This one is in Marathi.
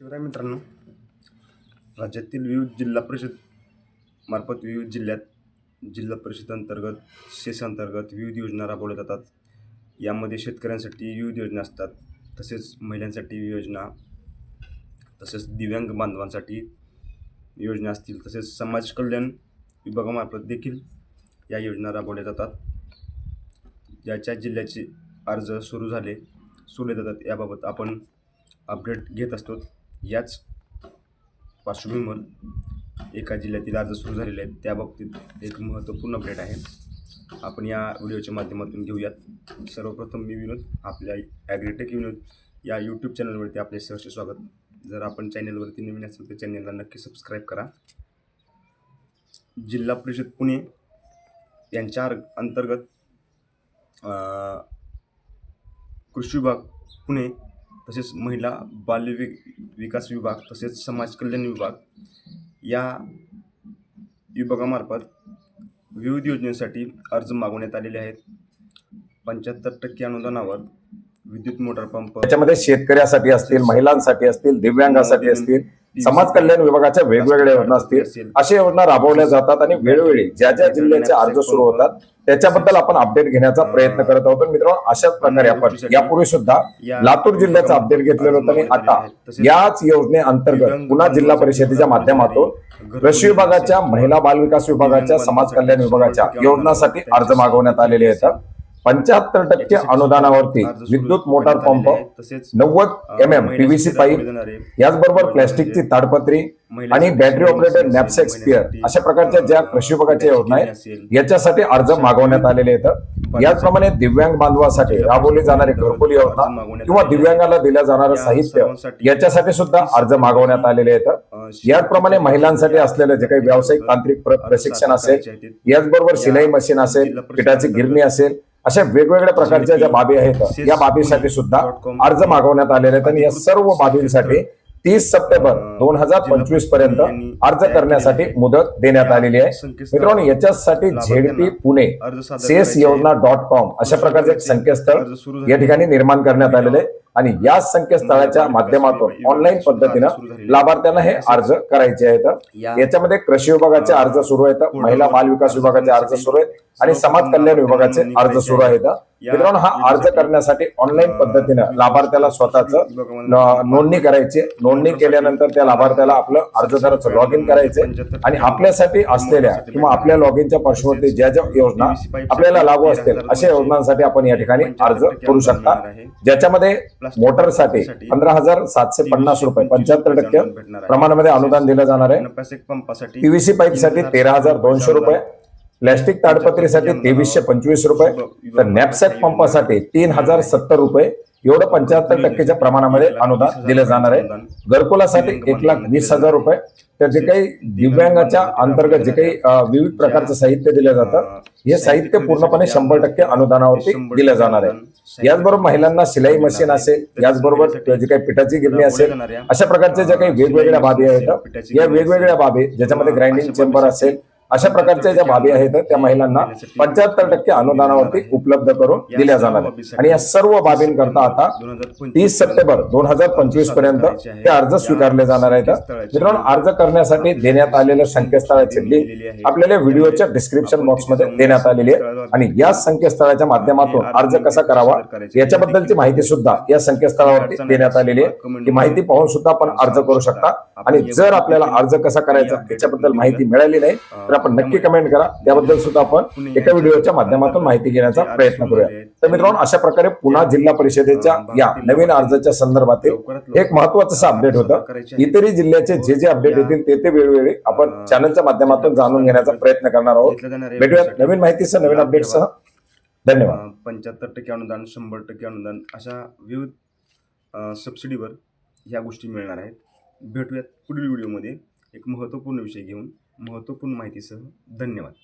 शिवराय मित्रांनो राज्यातील विविध जिल्हा परिषद मार्फत विविध जिल्ह्यात जिल्हा परिषद अंतर्गत सेस अंतर्गत विविध योजना राबवल्या जातात. यामध्ये शेतकऱ्यांसाठी विविध योजना असतात. तसेच महिलांसाठी योजना तसेच दिव्यांग बांधवांसाठी योजना असतील. तसेच समाज कल्याण विभागामार्फत देखील या योजना राबवल्या जातात. ज्याच्या जिल्ह्याचे अर्ज सुरू झाले सुरू जातात. याबाबत आपण अपडेट घेत असतो. याच पार्श्वभूमीवर एका जिल्ह्यातील अर्ज सुरू झालेले आहेत. त्याबाबतीत एक महत्त्वपूर्ण अपडेट आहे. आपण या व्हिडिओच्या माध्यमातून घेऊयात. सर्वप्रथम मी विनोद आपल्या ॲग्रीटेक विनोद या यूट्यूब चॅनलवरती आपले सहर्ष स्वागत. जर आपण चॅनलवरती नवीन असेल तर चॅनलला नक्की सबस्क्राईब करा. जिल्हा परिषद पुणे यांच्या अंतर्गत कृषी विभाग पुणे तसेच महिला बाल वि विकास विभाग तसेच समाज कल्याण विभाग या विभागामार्फत विविध योजनेसाठी अर्ज मागवण्यात आलेले आहेत. पंच्याहत्तर टक्के अनुदानावर विद्युत मोटार पंप. त्याच्यामध्ये शेतकऱ्यासाठी असतील महिलांसाठी असतील दिव्यांगासाठी असतील समाज कल्याण विभागाच्या वेगवेगळ्या योजना असतील. अशा योजना राबवल्या जातात आणि वेळोवेळी ज्या ज्या जिल्ह्याचे अर्ज सुरू होतात त्याच्याबद्दल आपण अपडेट घेण्याचा प्रयत्न करत आहोत. मित्रांनो अशाच प्रकारे आपण यापूर्वी सुद्धा लातूर जिल्ह्याचं अपडेट घेतलेलं होतं आणि आता याच योजनेअंतर्गत पुन्हा जिल्हा परिषदेच्या माध्यमातून कृषी विभागाच्या महिला बाल विकास विभागाच्या समाज कल्याण विभागाच्या योजनासाठी अर्ज मागवण्यात आलेले आहेत. पंच्याहत्तर टक्के अनुदानावरती विद्युत मोटार पंप नव्वद एम एम पीव्हीसी पाईप याचबरोबर प्लॅस्टिकची ताडपत्री आणि बॅटरी ऑपरेटेड नॅपसेक स्पिअर अशा प्रकारच्या ज्या कृषी विभागाच्या योजना आहेत याच्यासाठी अर्ज मागवण्यात आलेले आहेत. याचप्रमाणे दिव्यांग बांधवासाठी राबवली जाणारी घरकुल योजना किंवा दिव्यांगाला दिल्या जाणारं साहित्य याच्यासाठी सुद्धा अर्ज मागवण्यात आलेले आहेत. याचप्रमाणे महिलांसाठी असलेलं जे काही व्यावसायिक तांत्रिक प्र- प्रशिक्षण असेल याचबरोबर शिलाई मशीन असेल पिठाची गिरणी असेल अशा वेगवेगळ्या प्रकारच्या ज्या बाबी आहेत या बाबीसाठी सुद्धा अर्ज मागवण्यात आलेले आहेत. आणि या सर्व बाबींसाठी तीस सप्टेंबर दोन हजार पंचवीसपर्यंत अर्ज करण्यासाठी मुदत देण्यात आलेली आहे. मित्रांनो याच्यासाठी झेडपी पुणे सेस योजना डॉट कॉम अशा प्रकारचे एक संकेतस्थळ या ठिकाणी निर्माण करण्यात आलेले आहे. आणि या संकेतस्थळाच्या माध्यमातून ऑनलाईन पद्धतीनं लाभार्थ्यांना हे अर्ज करायचे आहेत. याच्यामध्ये कृषी विभागाचे अर्ज सुरू आहेत. महिला बाल विकास विभागाचे अर्ज सुरू आहेत. आणि समाज कल्याण विभागाचे अर्ज सुरू आहेत. मित्रांनो हा अर्ज करण्यासाठी ऑनलाईन पद्धतीनं लाभार्थ्याला स्वतःच नोंदणी करायची. नोंदणी केल्यानंतर त्या लाभार्थ्याला आपलं अर्जदाराचं लॉग इन करायचे आणि आपल्यासाठी असलेल्या किंवा आपल्या लॉग इनच्या पार्श्ववरती ज्या ज्या योजना आपल्याला लागू असतील अशा योजनांसाठी आपण या ठिकाणी अर्ज करू शकता ज्याच्यामध्ये मोटरसाठी पंधरा हजार सातशे पन्नास रुपये पंच्याहत्तर टक्के प्रमाणामध्ये अनुदान दिलं जाणार आहे. पीव्हीसी पाईपसाठी तेरा हजार दोनशे रुपये प्लॅस्टिक ताडपत्रीसाठी तेवीसशे पंचवीस रुपये तर नॅपसॅक पंपासाठी तीन हजार सत्तर रुपये. एवढं पंच्याहत्तर टक्केच्या प्रमाणामध्ये अनुदान दिलं जाणार आहे. घरकुलासाठी एक लाख वीस हजार रुपये. तर जे काही दिव्यांगाच्या अंतर्गत जे काही विविध प्रकारचं साहित्य दिलं जातं हे साहित्य पूर्णपणे शंभर टक्के अनुदानावरती दिलं जाणार आहे. याचबरोबर महिलांना शिलाई मशीन असेल याचबरोबर जे काही पिठाची गिरणी असेल अशा प्रकारच्या ज्या काही वेगवेगळ्या बाबी आहेत या वेगवेगळ्या बाबी ज्याच्यामध्ये ग्राइंडिंग चेंबर असेल अशा प्रकारच्या ज्या बाबी आहेत त्या महिलांना पंच्याहत्तर टक्के अनुदानावरती उपलब्ध करून दिल्या जाणार आहेत. आणि या सर्व बाबींकरता आता तीस सप्टेंबर दोन हजार पंचवीसपर्यंत हे अर्ज स्वीकारले जाणार आहेत. मित्रांनो अर्ज करण्यासाठी देण्यात आलेल्या संकेतस्थळाची लिंक आपल्याला व्हिडिओच्या डिस्क्रिप्शन बॉक्समध्ये देण्यात आलेली आहे. आणि या संकेतस्थळाच्या माध्यमातून अर्ज कसा करावा याच्याबद्दलची माहिती सुद्धा या संकेतस्थळावरती देण्यात आलेली आहे. ही माहिती पाहून सुद्धा आपण अर्ज करू शकता. आणि जर आपल्याला अर्ज कसा करायचा याच्याबद्दल माहिती मिळाली नाही तर आपण नक्की कमेंट करा. त्याबद्दल सुद्धा आपण एका व्हिडिओच्या माध्यमातून माहिती घेण्याचा प्रयत्न करूया. तर मित्रांनो अशा प्रकारे पुन्हा जिल्हा परिषदेच्या या नवीन अर्जाच्या संदर्भातील एक महत्वाचं असं अपडेट होतं. इतरही जिल्ह्याचे जे जे अपडेट येतील ते ते वेळोवेळी आपण चॅनलच्या माध्यमातून जाणून घेण्याचा प्रयत्न करणार आहोत. भेटूयात नवीन माहितीसह नवीन अपडेटसह धन्यवाद. पंच्याहत्तर टक्के अनुदान शंभर टक्के अनुदान अशा विविध सबसिडीवर ह्या गोष्टी मिळणार आहेत. भेटूयात पुढील व्हिडिओमध्ये एक महत्त्वपूर्ण विषय घेऊन. महत्त्वपूर्ण माहितीसह धन्यवाद.